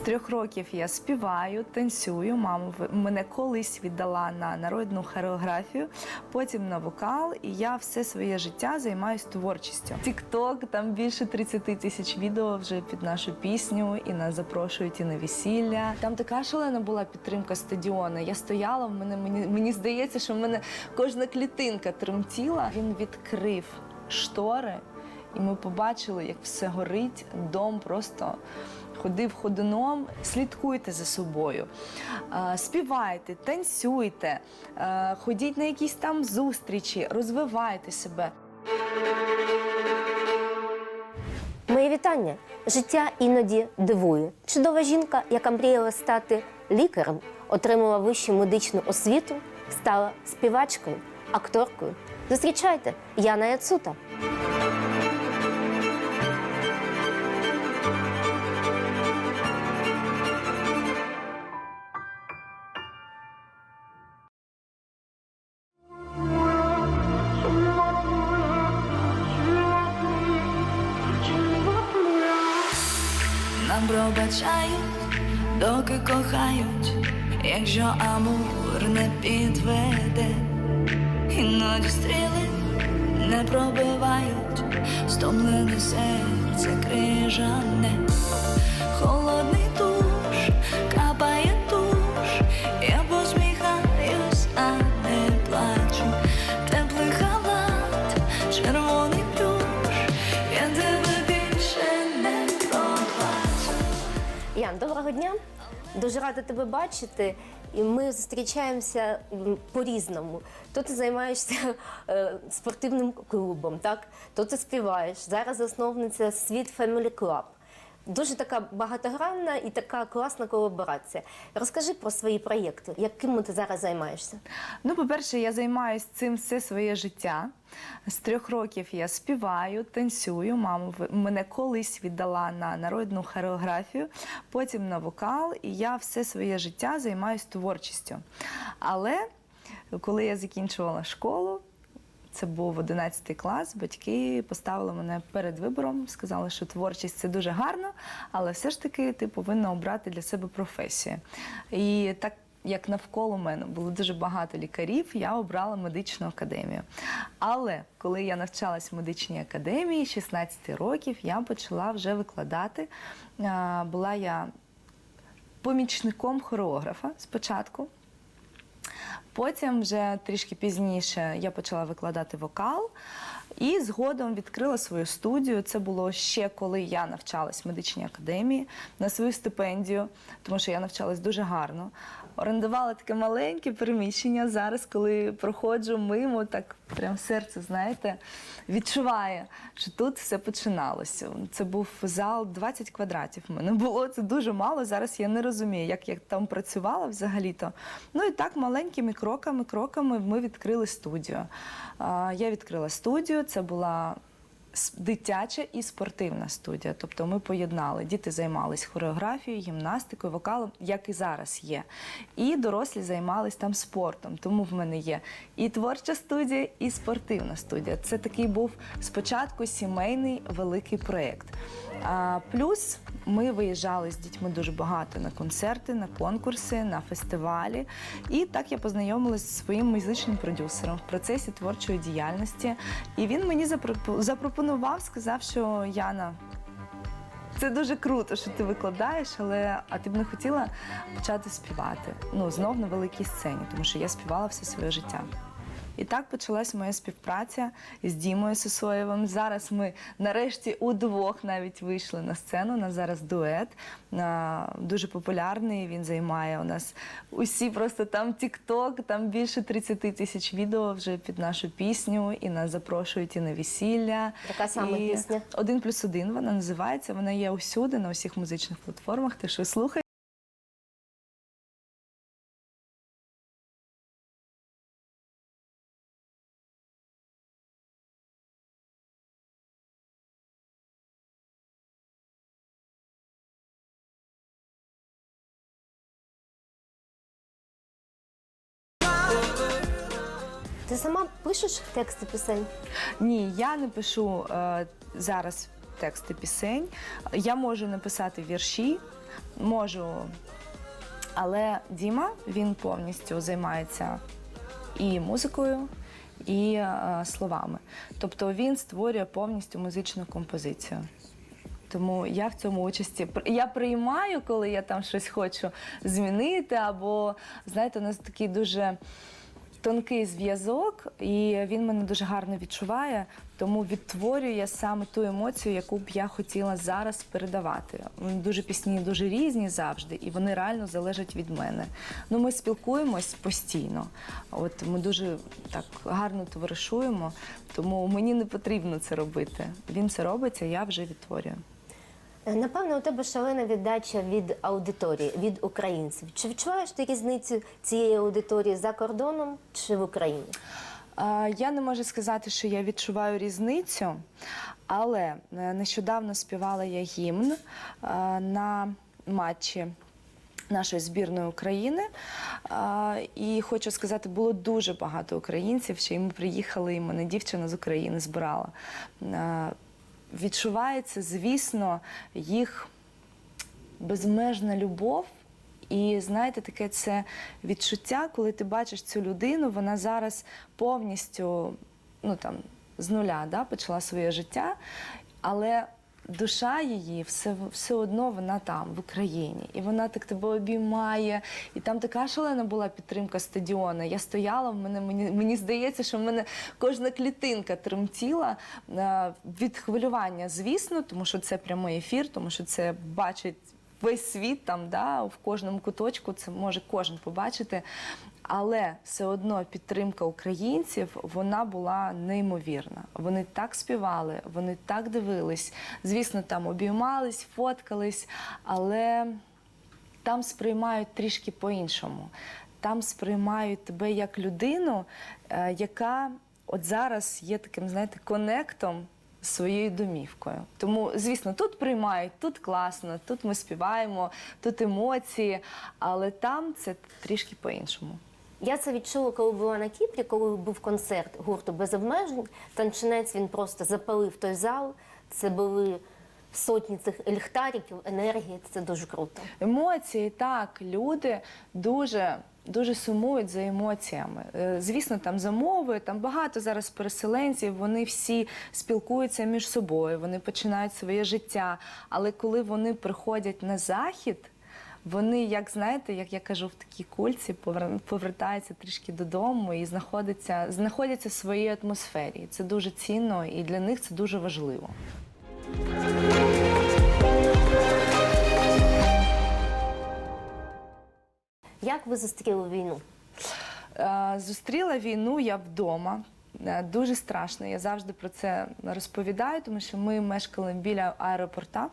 трьох років я співаю, танцюю. Мама мене колись віддала на народну хореографію, потім на вокал, і я все своє життя займаюся творчістю. Тікток там більше 30 тисяч відео вже під нашу пісню, і нас запрошують і на весілля. Там така шалена була підтримка стадіону. Я стояла, в мене мені, мені здається, що в мене кожна клітинка тремтіла. Він відкрив штори. І ми побачили, як все горить, дом просто ходив ходуном. Слідкуйте за собою, е, співайте, танцюйте, е, ходіть на якісь там зустрічі, розвивайте себе. Мої вітання. Життя іноді дивує. Чудова жінка, яка мріяла стати лікарем, отримала вищу медичну освіту, стала співачкою, акторкою. Зустрічайте Яна Яцута. Пробачають, доки кохають, якщо амур не підведе, іноді стріли не пробивають, стомлене серце крижане, доброго дня. Дуже рада тебе бачити. І ми зустрічаємося по-різному. То ти займаєшся е, спортивним клубом, так? то ти співаєш. Зараз засновниця Світ Family Club. Дуже така багатогранна і така класна колаборація. Розкажи про свої проєкти, якими ти зараз займаєшся. Ну, по-перше, я займаюся цим все своє життя. З трьох років я співаю, танцюю. Мама мене колись віддала на народну хореографію, потім на вокал, і я все своє життя займаюся творчістю. Але коли я закінчувала школу, це був 11 клас. Батьки поставили мене перед вибором, сказали, що творчість це дуже гарно, але все ж таки ти повинна обрати для себе професію. І так як навколо мене було дуже багато лікарів, я обрала медичну академію. Але коли я навчалась в медичній академії, 16 років, я почала вже викладати. Була я помічником хореографа спочатку. Потім, вже трішки пізніше, я почала викладати вокал і згодом відкрила свою студію. Це було ще коли я навчалась в медичній академії на свою стипендію, тому що я навчалась дуже гарно. Орендувала таке маленьке приміщення. Зараз, коли проходжу мимо, так прям серце, знаєте, відчуває, що тут все починалося. Це був зал 20 квадратів. У мене було це дуже мало. Зараз я не розумію, як я там працювала взагалі-то. Ну і так маленькими кроками, кроками ми відкрили студію. Я відкрила студію. Це була дитяча і спортивна студія. Тобто ми поєднали. Діти займались хореографією, гімнастикою, вокалом, як і зараз є. І дорослі займались там спортом. Тому в мене є і творча студія, і спортивна студія. Це такий був спочатку сімейний великий проєкт. Плюс ми виїжджали з дітьми дуже багато на концерти, на конкурси, на фестивалі. І так я познайомилася зі своїм музичним продюсером в процесі творчої діяльності. І він мені запропо- запропонував, сказав, що Яна. Це дуже круто, що ти викладаєш, але а ти б не хотіла почати співати. Ну, знов на великій сцені, тому що я співала все своє життя. І так почалась моя співпраця з Дімою Сосоєвим. Зараз ми нарешті удвох навіть вийшли на сцену. У нас зараз дует дуже популярний. Він займає у нас усі просто там тік-ток, там більше 30 тисяч відео вже під нашу пісню, і нас запрошують і на весілля. Яка саме і пісня? Один плюс один вона називається. Вона є усюди на усіх музичних платформах. Ти що слухай. Ти сама пишеш тексти пісень? Ні, я не пишу е, зараз тексти пісень. Я можу написати вірші, можу. Але Діма він повністю займається і музикою, і е, словами. Тобто він створює повністю музичну композицію. Тому я в цьому участі я приймаю, коли я там щось хочу змінити, або знаєте, у нас такий дуже тонкий зв'язок, і він мене дуже гарно відчуває, тому відтворює саме ту емоцію, яку б я хотіла зараз передавати. Вони Дуже пісні дуже різні завжди, і вони реально залежать від мене. Ну, ми спілкуємось постійно. От ми дуже так гарно товаришуємо, тому мені не потрібно це робити. Він це робить, а я вже відтворюю. Е, Напевно, у тебе шалена віддача від аудиторії, від українців. Чи відчуваєш ти різницю цієї аудиторії за кордоном чи в Україні? Е, Я не можу сказати, що я відчуваю різницю, але е, нещодавно співала я гімн на матчі. Нашої збірної України, і хочу сказати, було дуже багато українців. Й ми приїхали, і мене дівчина з України збирала. Відчувається, звісно, їх безмежна любов. І знаєте, таке це відчуття, коли ти бачиш цю людину, вона зараз повністю ну, там, з нуля да, почала своє життя, але душа її все, все одно вона там, в Україні. І вона так тебе обіймає. І там така шалена була підтримка стадіону. Я стояла, в мене, мені, мені здається, що в мене кожна клітинка тремтіла е, від хвилювання, звісно, тому що це прямий ефір, тому що це бачить весь світ там, да, в кожному куточку це може кожен побачити. Але все одно підтримка українців вона була неймовірна. Вони так співали, вони так дивились. Звісно, там обіймались, фоткались, але там сприймають трішки по-іншому. Там сприймають тебе як людину, е, яка от зараз є таким, знаєте, конектом своєю домівкою. Тому, звісно, тут приймають, тут класно, тут ми співаємо, тут емоції, але там це трішки по-іншому. Я це відчула, коли була на Кіпрі, коли був концерт гурту без обмежень. Танчинець він просто запалив той зал. Це були сотні цих ліхтариків, енергії. Це дуже круто. Емоції, так, люди дуже. Дуже сумують за емоціями. Е, Звісно, там за мовою, там багато зараз переселенців, вони всі спілкуються між собою, вони починають своє життя. Але коли вони приходять на захід, вони, як знаєте, як я кажу, в такій кульці повер- повертаються трішки додому і знаходяться, знаходяться в своїй атмосфері. Це дуже цінно і для них це дуже важливо. Як ви зустріли війну? Е, Зустріла війну я вдома. Е, Дуже страшно. Я завжди про це розповідаю, тому що ми мешкали біля аеропорта.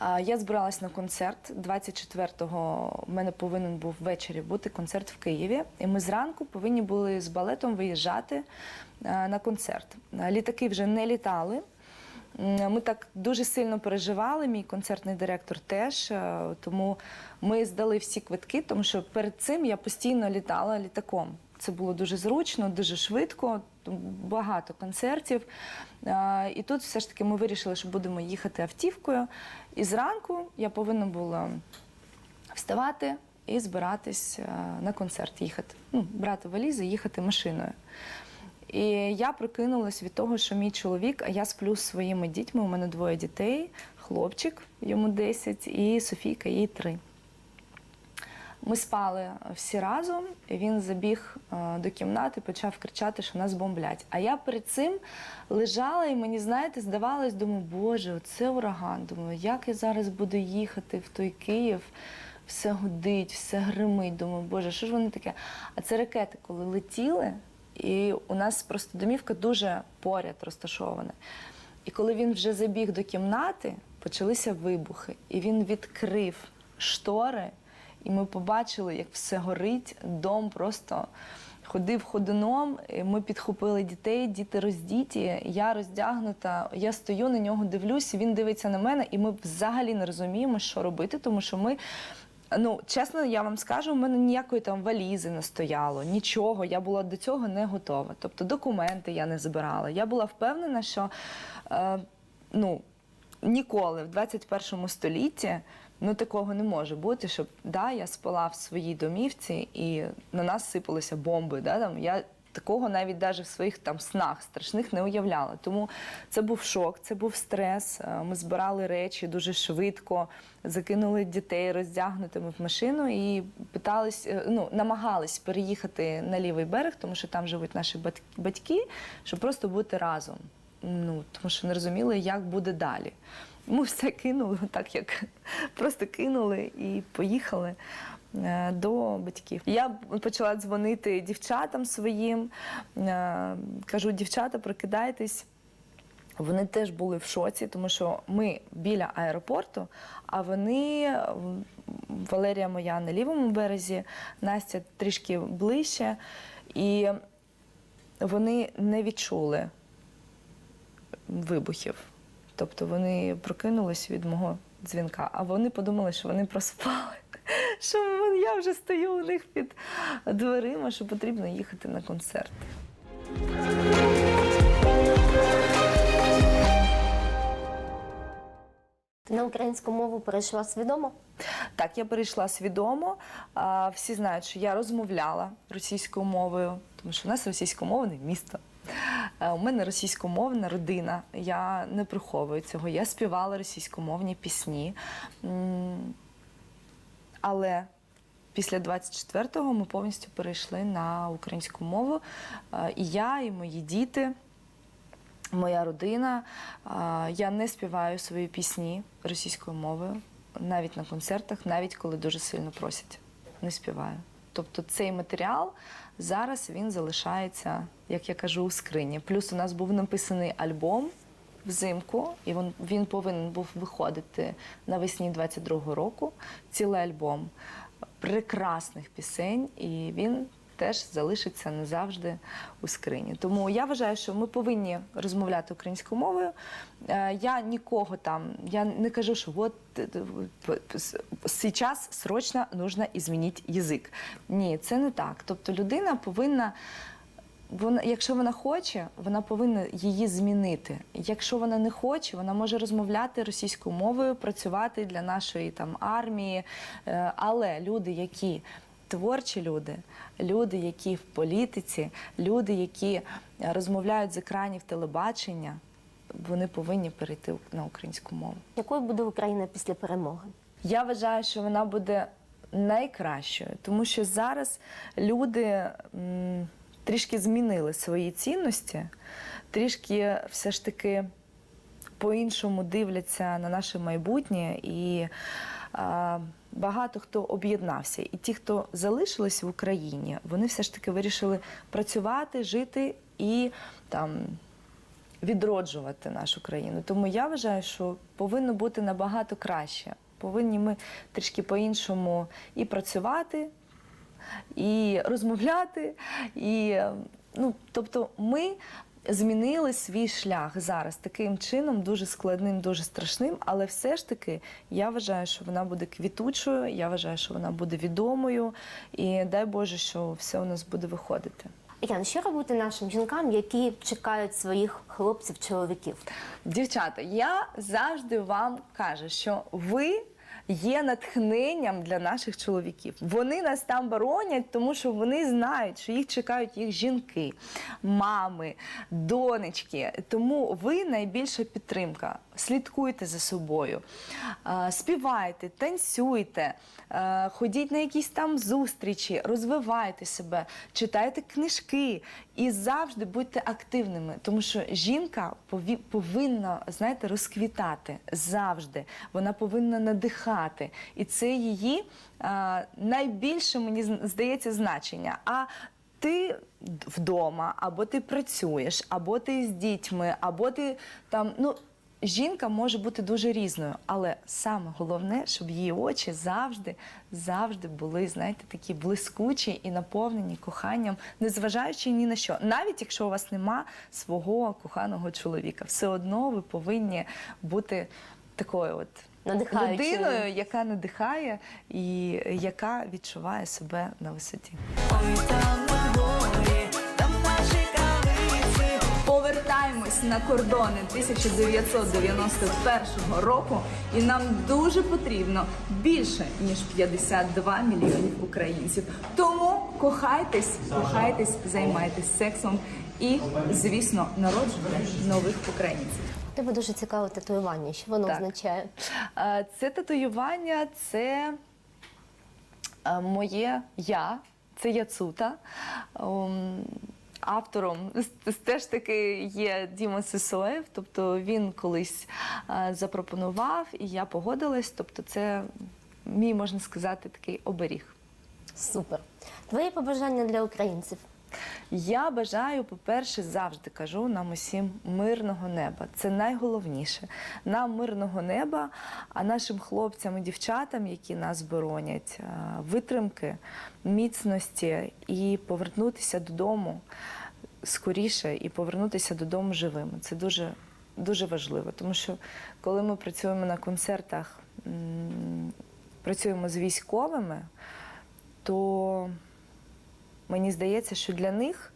Я збиралась на концерт. 24-го в мене повинен був ввечері бути концерт в Києві. І ми зранку повинні були з балетом виїжджати е, на концерт. Е, Літаки вже не літали. Ми так дуже сильно переживали. Мій концертний директор теж. е, Тому ми здали всі квитки, тому що перед цим я постійно літала літаком. Це було дуже зручно, дуже швидко, багато концертів. Е, І тут все ж таки ми вирішили, що будемо їхати автівкою. І зранку я повинна була вставати і збиратись е, на концерт їхати. Ну, брати валізи їхати машиною. І я прокинулась від того, що мій чоловік, а я сплю з своїми дітьми. У мене двоє дітей, хлопчик, йому 10, і Софійка, їй 3. Ми спали всі разом, і він забіг е, до кімнати, почав кричати, що нас бомблять. А я перед цим лежала, і мені, знаєте, здавалось, думаю, боже, це ураган. Думаю, як я зараз буду їхати в той Київ, все гудить, все гримить. Думаю, боже, що ж вони таке? А це ракети, коли летіли, і у нас просто домівка дуже поряд розташована. І коли він вже забіг до кімнати, почалися вибухи, і він відкрив штори. І ми побачили, як все горить, дом просто ходив ходуном. Ми підхопили дітей, діти роздіті. Я роздягнута. Я стою на нього, дивлюсь, він дивиться на мене, і ми взагалі не розуміємо, що робити, тому що ми. Ну, чесно, я вам скажу, у мене ніякої там валізи не стояло, нічого. Я була до цього не готова. Тобто документи я не збирала. Я була впевнена, що е, ну, ніколи в 21 столітті Ну такого не може бути, щоб да, я спала в своїй домівці і на нас сипалися бомби. Да, там, я такого навіть даже в своїх там снах страшних не уявляла. Тому це був шок, це був стрес. Е, Ми збирали речі дуже швидко, закинули дітей роздягнутими в машину і питались, е, ну, намагались переїхати на лівий берег, тому що там живуть наші бат- батьки, щоб просто бути разом. Ну, тому що не розуміли, як буде далі. Ми все кинули, так як просто кинули і поїхали е, до батьків. Я почала дзвонити дівчатам своїм, е, кажу, дівчата, прокидайтесь. Вони теж були в шоці, тому що ми біля аеропорту, а вони Валерія моя на лівому березі, Настя трішки ближче, і вони не відчули вибухів. Тобто вони прокинулись від мого дзвінка, а вони подумали, що вони проспали. Що я вже стою у них під дверима, що потрібно їхати на концерт. Ти на українську мову перейшла свідомо? Так, я перейшла свідомо. Всі знають, що я розмовляла російською мовою, тому що в нас російськомовне місто. Е, У мене російськомовна родина. Я не приховую цього. Я співала російськомовні пісні. Але після 24-го ми повністю перейшли на українську мову. Е, І я, і мої діти. Моя родина. Я не співаю свої пісні російською мовою, навіть на концертах, навіть коли дуже сильно просять. Не співаю. Тобто цей матеріал зараз він залишається, як я кажу, у скрині. Плюс у нас був написаний альбом взимку, і він, він повинен був виходити навесні 22-го року. Цілий альбом прекрасних пісень, і він теж залишиться назавжди у скрині. Тому я вважаю, що ми повинні розмовляти українською мовою. Е, Я нікого там, я не кажу, що от е, е, сейчас срочно нужно змінити язик. Ні, це не так. Тобто людина повинна. Вона, якщо вона хоче, вона повинна її змінити. Якщо вона не хоче, вона може розмовляти російською мовою, працювати для нашої там армії. Але люди, які творчі люди, люди, які в політиці, люди, які е, розмовляють з екранів телебачення, вони повинні перейти на українську мову. Якою буде Україна після перемоги? Я вважаю, що вона буде найкращою, тому що зараз люди м, трішки змінили свої цінності, трішки все ж таки по-іншому дивляться на наше майбутнє і а, багато хто об'єднався. І ті, хто залишились в Україні, вони все ж таки вирішили працювати, жити і там відроджувати нашу країну. Тому я вважаю, що повинно бути набагато краще. Повинні ми трішки по-іншому і працювати, і розмовляти. І, ну, тобто ми змінили свій шлях зараз таким чином, дуже складним, дуже страшним, але все ж таки я вважаю, що вона буде квітучою, я вважаю, що вона буде відомою, і дай Боже, що все у нас буде виходити. Ян, що робити нашим жінкам, які чекають своїх хлопців, чоловіків? Дівчата, я завжди вам кажу, що ви є натхненням для наших чоловіків. Вони нас там боронять, тому що вони знають, що їх чекають їх жінки, мами, донечки. Тому ви найбільша підтримка. Слідкуйте за собою, співайте, танцюйте, ходіть на якісь там зустрічі, розвивайте себе, читайте книжки і завжди будьте активними, тому що жінка повинна, знаєте, розквітати завжди. Вона повинна надихати. І це її а, найбільше, мені здається, значення. А ти вдома, або ти працюєш, або ти з дітьми, або ти там, ну. Жінка може бути дуже різною, але саме головне, щоб її очі завжди, завжди були, знаєте, такі блискучі і наповнені коханням, незважаючи ні на що. Навіть якщо у вас нема свого коханого чоловіка, все одно ви повинні бути такою от Надихаючою. людиною, яка надихає і яка відчуває себе на висоті. Ой, на кордони 1991 року, і нам дуже потрібно більше ніж 52 мільйонів українців. Тому кохайтесь, кохайтесь, займайтесь сексом і, звісно, народжуйте нових українців. Тебе дуже цікаве татуювання. Що воно Так. означає? Це татуювання, це е, моє я, це Яцута. Автором теж таки є Діма Сисоєв, тобто він колись е, запропонував, і я погодилась. Тобто, це мій можна сказати такий оберіг. Супер. Твої побажання для українців. Я бажаю, по-перше, завжди кажу нам усім мирного неба. Це найголовніше. Нам мирного неба, а нашим хлопцям і дівчатам, які нас боронять, е, витримки, міцності і повернутися додому скоріше і повернутися додому живими. Це дуже, дуже важливо, тому що коли ми працюємо на концертах, працюємо з військовими, то мені здається, що для них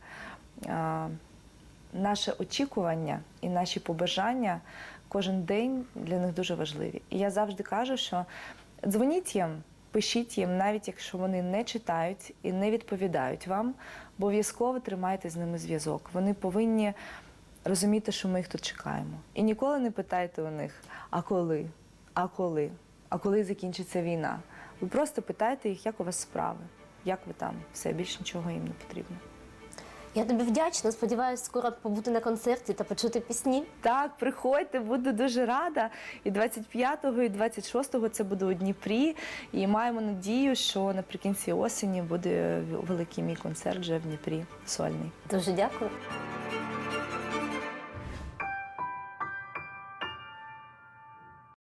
наше очікування і наші побажання кожен день для них дуже важливі. І я завжди кажу, що дзвоніть їм, пишіть їм, навіть якщо вони не читають і не відповідають вам, обов'язково тримайте з ними зв'язок. Вони повинні розуміти, що ми їх тут чекаємо. І ніколи не питайте у них, а коли, а коли, а коли закінчиться війна. Ви просто питайте їх, як у вас справи, як ви там, все, більше нічого їм не потрібно. Я тобі вдячна. Сподіваюся, скоро побути на концерті та почути пісні. Так, приходьте, буду дуже рада. І 25-го, і 26-го це буде у Дніпрі. І маємо надію, що наприкінці осені буде великий мій концерт вже в Дніпрі сольний. Дуже дякую.